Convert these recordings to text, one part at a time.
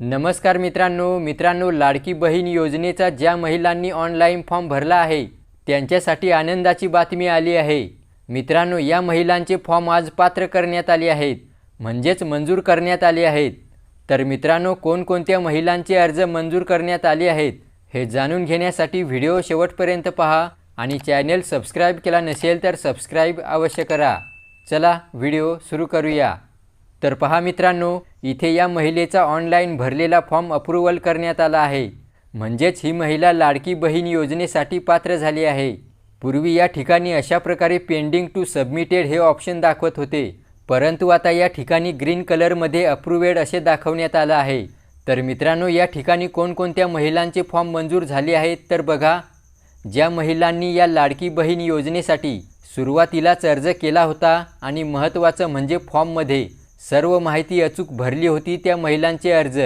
नमस्कार मित्रांनो मित्रांनो लाडकी बहीण योजनेचा ज्या महिलांनी ऑनलाईन फॉर्म भरला आहे त्यांच्यासाठी आनंदाची बातमी आली आहे. मित्रांनो या महिलांचे फॉर्म आज पात्र करण्यात आले आहेत म्हणजेच मंजूर करण्यात आले आहेत. तर मित्रांनो कोणकोणत्या महिलांचे अर्ज मंजूर करण्यात आले आहेत हे जाणून घेण्यासाठी व्हिडिओ शेवटपर्यंत पहा आणि चॅनेल सबस्क्राईब केला नसेल तर सबस्क्राईब अवश्य करा. चला व्हिडिओ सुरू करूया. तर पहा मित्रांनो इथे या महिलेचा ऑनलाईन भरलेला फॉर्म अप्रुव्हल करण्यात आला आहे. म्हणजेच ही महिला लाडकी बहीण योजनेसाठी पात्र झाली आहे. पूर्वी या ठिकाणी अशा प्रकारे पेंडिंग टू सबमिटेड हे ऑप्शन दाखवत होते. परंतु आता या ठिकाणी ग्रीन कलरमध्ये अप्रुवेड असे दाखवण्यात आलं आहे. तर मित्रांनो या ठिकाणी कोणकोणत्या महिलांचे फॉर्म मंजूर झाले आहेत तर बघा. ज्या महिलांनी या लाडकी बहीण योजनेसाठी सुरुवातीलाच अर्ज केला होता आणि महत्त्वाचं म्हणजे फॉर्ममध्ये सर्व माहिती अचूक भरली होती त्या महिलांचे अर्ज.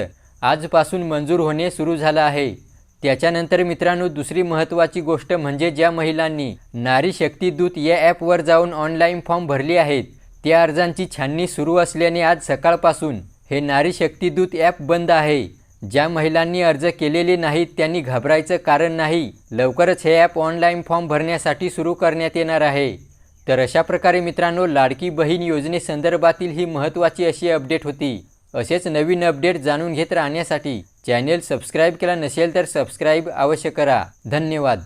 आजपासून मंजूर होणे सुरू झालं आहे. त्याच्यानंतर मित्रांनो दुसरी महत्त्वाची गोष्ट म्हणजे ज्या महिलांनी नारी शक्ती दूत या ॲपवर जाऊन ऑनलाईन फॉर्म भरले आहेत त्या अर्जांची छाननी सुरू असल्याने आज सकाळपासून हे नारी शक्ती दूत ॲप बंद आहे. ज्या महिलांनी अर्ज केलेले नाहीत त्यांनी घाबरायचं कारण नाही. लवकरच हे ॲप ऑनलाईन फॉर्म भरण्यासाठी सुरू करण्यात येणार आहे. तर अशा प्रकारे मित्रांनो लाडकी बहीण योजनेसंदर्भातील ही महत्त्वाची अशी अपडेट होती. असेच नवीन अपडेट जाणून घेत राहण्यासाठी चॅनेल सबस्क्राईब केला नसेल तर सबस्क्राईब अवश्य करा. धन्यवाद.